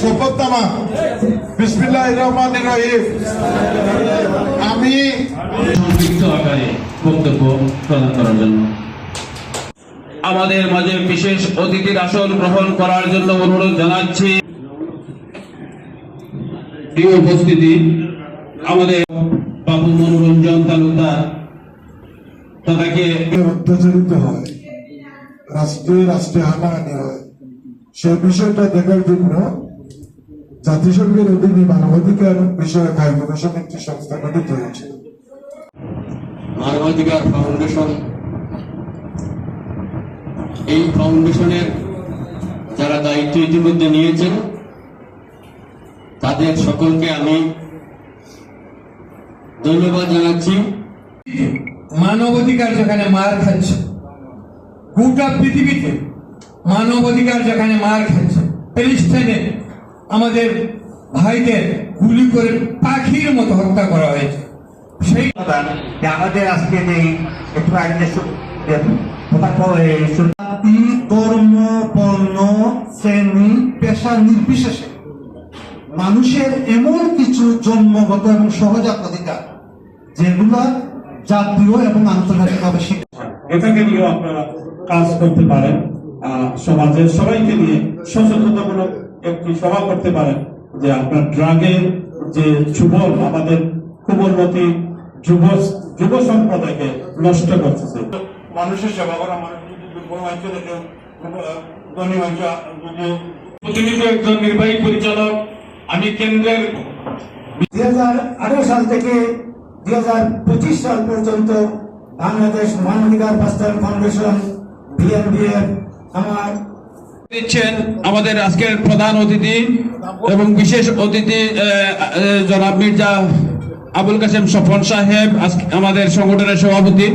শপথনামা বিসমিল্লাহ রহমান রহিম। আমি আকারে বক্তব্য প্রদান করার জন্য। আমাদের মাঝে বিশেষ অতিথির আসন গ্রহণ করার জন্য অনুরোধ জানাচ্ছি। প্রিয় উপস্থিতি আমাদের বাবু মনোরঞ্জন তালুকদার তাদেরকে অত্যাচারিত হয়। রাষ্ট্রে রাষ্ট্রে হানাহানি হয়। সে বিষয়টা দেখার জন্য জাতিসংঘের অধীনে মানবাধিকার বিষয়ে হাই কমিশন একটি সংস্থা গঠিত হয়েছে। মানবাধিকার ফাউন্ডেশন এই ফাউন্ডেশনের যারা দায়িত্ব ইতিমধ্যে নিয়েছেন তাদের সকলকে আমি ধন্যবাদ জানাচ্ছি। মানবাধিকার যেখানে মার খাচ্ছে গোটা পৃথিবীতে মানবাধিকার যেখানে মার খাচ্ছে প্যালেস্টাইনে আমাদের ভাইদের গুলি করে পাখির মতো হত্যা করা হয়েছে। সেই প্রধান যে আমাদের আজকে যে একটু আগে যে সু- যে কথা- এই সু- জাতি ধর্ম বর্ণ শ্রেণি পেশা নির্বিশেষে মানুষের এমন কিছু জন্মগত এবং সহজাত অধিকার যেগুলো জাতীয় এবং আন্তর্জাতিকভাবে স্বীকৃত এটাকে নিয়েও আপনারা কাজ করতে পারেন। সমাজের সবাইকে নিয়ে সচেতনতামূলক একটি সভা করতে পারেন যে আপনার ড্রাগের যে যুবক আমাদের কুমলমতি যুব যুব সম্প্রদায়কে নষ্ট করতেছে। মানুষের সেবা করা যদি প্রতিনিধি একজন নির্বাহী পরিচালক আমি কেন্দ্রের দুই হাজার আঠারো সাল থেকে দুই হাজার পঁচিশ সাল পর্যন্ত বাংলাদেশ মানবাধিকার বাস্তবায়ন ফাউন্ডেশন বিএনবিএফ আমার দিচ্ছেন আমাদের আজকের প্রধান অতিথি এবং বিশেষ অতিথি জনাব মির্জা আবুল কাসেম সফন সাহেব আজকে আমাদের সংগঠনের সভাপতি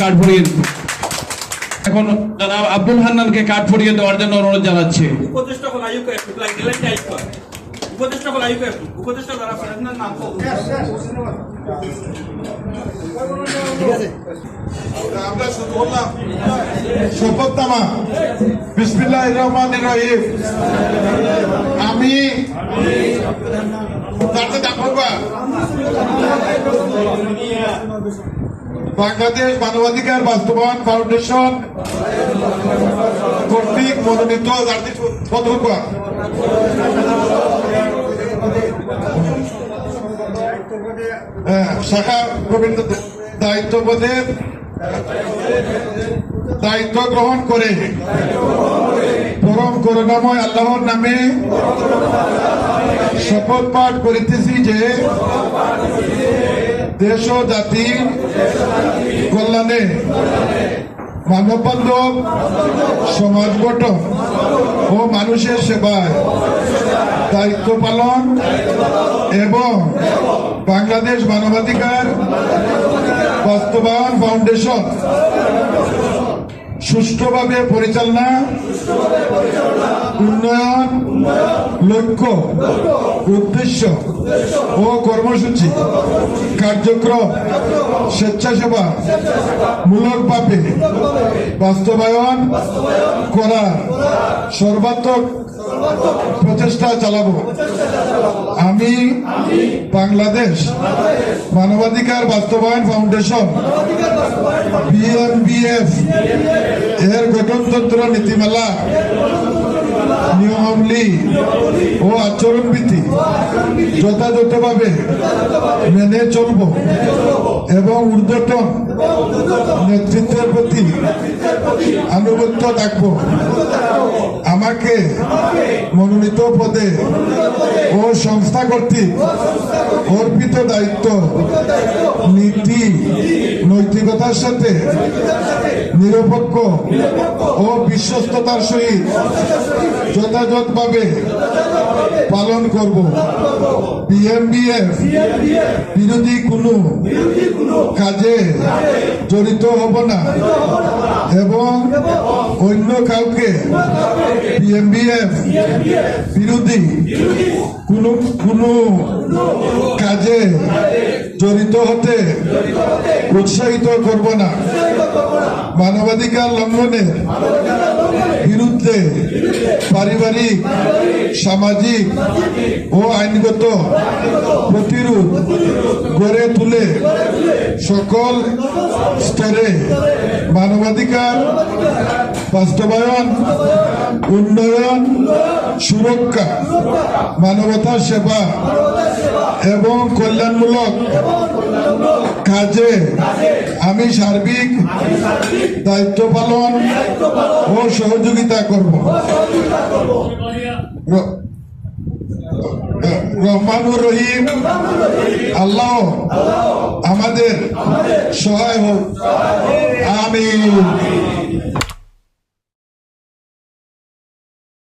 কাঠপুরির এখন জনাব আব্দুল হান্নানকে কাঠ ভরিয়ে দেওয়ার জন্য অনুরোধ জানাচ্ছি। উপদেষ্টা বলা ইউকে উপদেষ্টা দ্বারা আপনার নাম বল আমরা শুধু বললাম শপথনামা বিসমিল্লাহ রহমান রহিম। আমি বাংলাদেশ মানবাধিকার বাস্তবায়ন ফাউন্ডেশন কর্তৃক মনোনীত হ্যাঁ, শাখা গোবিন্দ দায়িত্ব পদের দায়িত্ব গ্রহণ করে। পরম করুণাময় আল্লাহর নামে শপথ পাঠ করিতেছি যে, দেশ ও জাতি কল্যাণে মানব বান্ধব সমাজ গঠন ও মানুষের সেবায় দায়িত্ব পালন এবং বাংলাদেশ মানবাধিকার বাস্তবায়ন ফাউন্ডেশন সুষ্ঠুভাবে পরিচালনা উন্নয়ন লক্ষ্য উদ্দেশ্য ও কর্মসূচি কার্যক্রম স্বেচ্ছাসেবা মূলকভাবে বাস্তবায়ন করার সর্বাত্মক প্রচেষ্টা চালাবো। আমি বাংলাদেশ মানবাধিকার বাস্তবায়ন ফাউন্ডেশন বিএনবিএফ এর গঠনতন্ত্র নীতিমালা নিয়মাবলী ও আচরণবিধি যথাযথভাবে মেনে চলব এবং ঊর্ধ্বতন নেতৃত্বের প্রতি আনুগত্য থাকব আমাকে মনোনীত পদে ও সংস্থা কর্তৃক অর্পিত দায়িত্ব, নীতি, নৈতিকতার সাথে নিরপেক্ষ ও বিশ্বস্ততার সহিত যথাযথভাবে পালন করব। বিরোধী কোনো কাজে জড়িত হব না এবং অন্য কাউকে বিএমবিএফ বিরোধী কোনো কোনো কাজে জড়িত হতে উৎসাহিত করব না। মানবাধিকার লঙ্ঘনের বিরুদ্ধে পারিবারিক, সামাজিক ও আইনগত প্রতিরোধ গড়ে তুলে সকল স্তরে মানবাধিকার, বাস্তবায়ন, উন্নয়ন, সুরক্ষা মানবতা সেবা এবং কল্যাণমূলক কাজে আমি সার্বিক দায়িত্ব পালন ও সহযোগিতা করব। র- রহমানুর রহিম। আল্লাহ আমাদের সহায় হোক। আমিন।